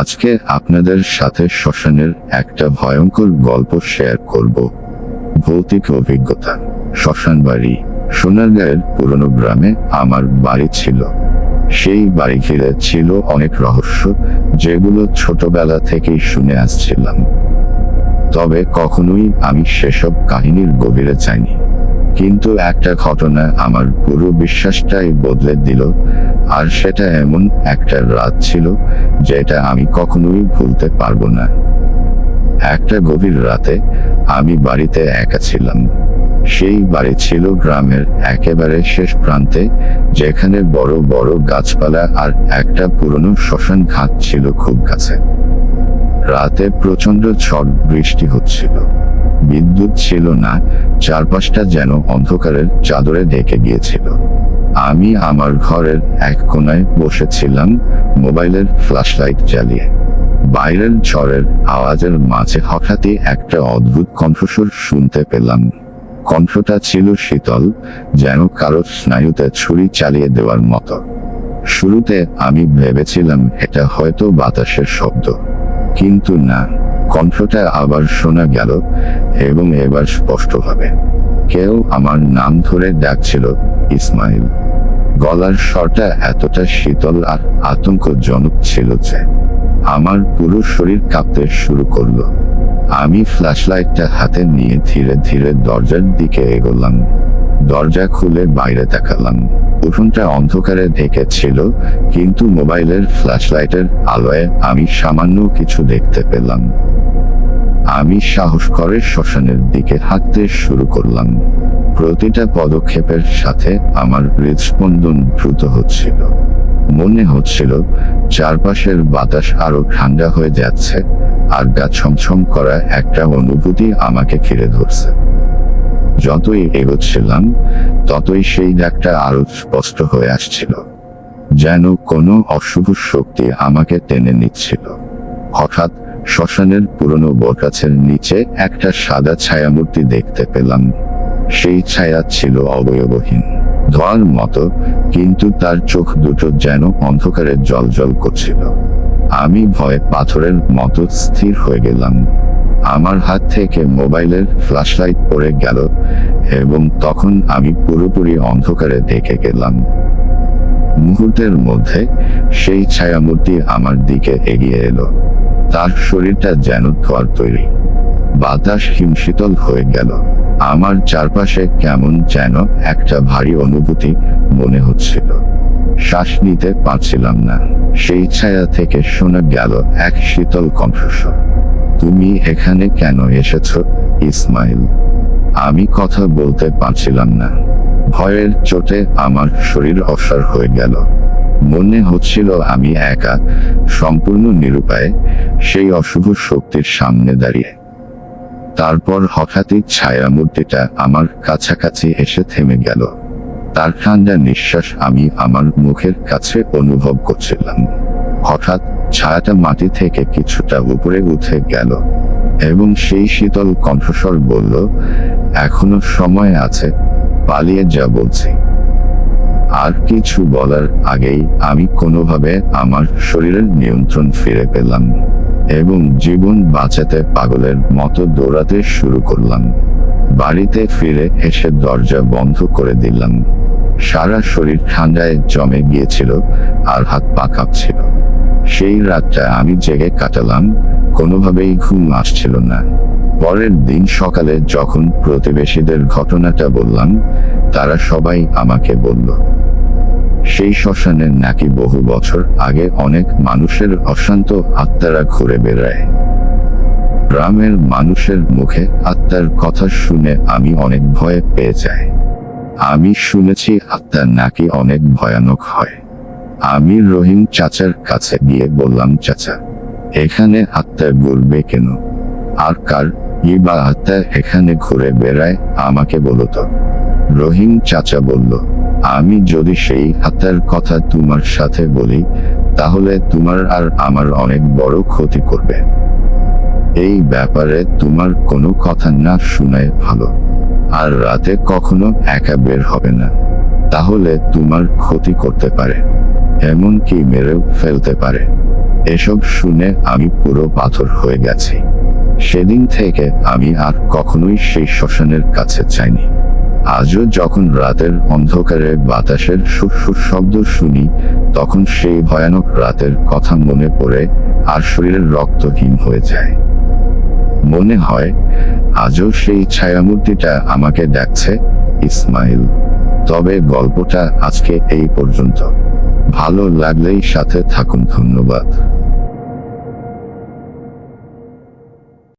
আজকে আপনাদের সাথে শ্মশানের একটা ভয়ঙ্কর গল্প শেয়ার করব। ভৌতিক অভিজ্ঞতা। শ্মশান বাড়ি। সোনারগাঁয়ের পুরনো গ্রামে আমার বাড়ি ছিল। সেই বাড়ি ঘিরে ছিল অনেক রহস্য, যেগুলো ছোটবেলা থেকেই শুনে আসছিলাম। তবে কখনোই আমি সেসব কাহিনীর গভীরে যাইনি। কিন্তু একটা ঘটনা আমার পুরো বিশ্বাসটাই বদলে দিল আর সেটা এমন একটা রাত ছিল যেটা আমি কখনোই ভুলতে পারব না। একটা গভীর রাতে আমি বাড়িতে একা ছিলাম। সেই বাড়ি ছিল গ্রামের একেবারে শেষ প্রান্তে, যেখানে বড় বড় গাছপালা আর একটা পুরনো শ্মশান ঘাট ছিল খুব কাছে। রাতে প্রচণ্ড ঝড় বৃষ্টি হচ্ছিল। বিদ্যুৎ ছিল না, চারপাশটা যেন অন্ধকারের চাদরে ঢেকে গিয়েছিল। আমি আমার ঘরের এক কোনায় বসেছিলাম মোবাইলের ফ্ল্যাশলাইট জ্বালিয়ে। বাইরের ঝড়ের আওয়াজের মাঝে হঠাৎই একটা অদ্ভুত কণ্ঠস্বর শুনতে পেলাম। কণ্ঠটা ছিল শীতল, যেন কারও স্নায়ুতে ছুরি চালিয়ে দেওয়ার মতো। শুরুতে আমি ভেবেছিলাম এটা হয়তো বাতাসের শব্দ। কিন্তু না, কণ্ঠটা আবার শোনা গেল এবং এবার স্পষ্টভাবে কেউ আমার নাম ধরে ডাকছিল, ইসমাইল। গলার স্বরটা এতটা শীতল আর আতঙ্কজনক ছিল যে আমার পুরো শরীর কাঁপতে শুরু করল। আমি ফ্ল্যাশলাইটটা হাতে নিয়ে ধীরে ধীরে দরজার দিকে এগোলাম। দরজা খুলে বাইরে তাকালাম। উঠোনটা অন্ধকারে ঢেকে ছিল কিন্তু মোবাইলের ফ্ল্যাশলাইটের আলোয় আমি সামান্য কিছু দেখতে পেলাম। আমি সাহস করে শ্মশানের দিকে হাঁটতে শুরু করলাম। প্রতিটা পদক্ষেপের সাথে আমার হৃদস্পন্দন দ্রুত হচ্ছিল। মনে হচ্ছিল, চারপাশের বাতাস আরও ঠান্ডা হয়ে যাচ্ছে, আর গা ছমছম করা একটা অনুভূতি আমাকে ঘিরে ধরছে। যতই এগোচ্ছিলাম, ততই সেই ডাকটা আরও স্পষ্ট হয়ে আসছিল, যেন কোনো অশুভ শক্তি আমাকে টেনে নিচ্ছিল। হঠাৎ শ্মশানের পুরনো বটগাছের নিচে একটা সাদা ছায়ামূর্তি দেখতে পেলাম। সেই ছায়া ছিল অবয়বহীন, ধোয়ার মতো, কিন্তু তার চোখ দুটো যেন অন্ধকারে জল জল করছিল। আমি ভয়ে পাথরের মতো স্থির হয়ে গেলাম। আমার হাত থেকে মোবাইলের ফ্ল্যাশলাইট পড়ে গেল, এবং তখন আমি পুরোপুরি অন্ধকারে দেখে গেলাম। মুহূর্তের মধ্যে সেই ছায়ামূর্তি আমার দিকে এগিয়ে এলো। তার শরীরটা যেন ধোয়ার তৈরি। বাতাস হিমশীতল হয়ে গেল। আমার চারপাশে কেমন যেন একটা ভারী অনুভূতি মনে হচ্ছিল। শ্বাস নিতে পারছিলাম না। সেই ছায়া থেকে শোনা গেল এক শীতল কণ্ঠস্বর। তুমি এখানে কেন এসেছ, ইসমাইল? আমি কথা বলতে পারছিলাম না। ভয়ের চোটে আমার শরীর অসার হয়ে গেল। মনে হচ্ছিল আমি একা, সম্পূর্ণ নিরুপায়, সেই অশুভ শক্তির সামনে দাঁড়িয়ে। তারপর হঠাৎই ছায়ামূর্তিটা আমার কাছাকাছি এসে থেমে গেল। তার ঠান্ডা নিঃশ্বাস আমি আমার মুখের কাছে অনুভব করছিলাম। হঠাৎ ছায়াটা মাটি থেকে কিছুটা উপরে উঠে গেল এবং সেই শীতল কণ্ঠস্বর বলল, এখনও সময় আছে, পালিয়ে যা বলছি। আর কিছু বলার আগেই আমি কোনোভাবে আমার শরীরের নিয়ন্ত্রণ ফিরে পেলাম এবং জীবন বাঁচাতে পাগলের মতো দৌড়াতে শুরু করলাম। বাড়িতে ফিরে এসে দরজা বন্ধ করে দিলাম। সারা শরীর ঠান্ডায় জমে গিয়েছিল আর হাত পা কাঁপছিল। সেই রাতটা আমি জেগে কাটালাম, কোনোভাবেই ঘুম আসছিল না। পরের দিন সকালে যখন প্রতিবেশীদের ঘটনাটা বললাম তারা সবাই আমাকে বলল, সেই শ্মশানে নাকি বহু বছর আগে অনেক মানুষের অশান্ত আত্মারা ঘুরে বেড়ায়। গ্রামের মানুষের মুখে আত্মার কথা শুনে আমি অনেক ভয় পেয়ে যাই। আমি শুনেছি আত্মা নাকি অনেক ভয়ানক হয়। আমি রহিম চাচার কাছে গিয়ে বললাম, চাচা, এখানে আত্মা ঘুরবে কেন? আর কার? ই বা আত্মা এখানে ঘুরে বেড়ায়, আমাকে বলো তো। রহিম চাচা বলল, আমি যদি সেই আত্মার কথা তোমার সাথে বলি, তাহলে তোমার আর আমার অনেক বড় ক্ষতি করবে। এই ব্যাপারে তোমার কোনো কথা না শুনায় ভালো। আর রাতে কখনো একা বের হবে না। তাহলে তোমার ক্ষতি করতে পারে। এমনকি মেরেও ফেলতে পারে। এসব শুনে আমি পুরো পাথর হয়ে গেছি। সেদিন থেকে আমি আর কখনোই সেই শ্মশানের কাছে চাইনি আজও যখন রাতের অন্ধকারে বাতাসের সুর শব্দ শুনি, তখন সেই ভয়ানক রাতের কথা মনে পড়ে আর শরীরের রক্ত হিম হয়ে যায়। মনে হয়, আজও সেই ছায়ামূর্তিটা আমাকে ডাকছে ইসমাইল। তবে গল্পটা আজকে এই পর্যন্ত। ভালো লাগলেই সাথে থাকুন, ধন্যবাদ।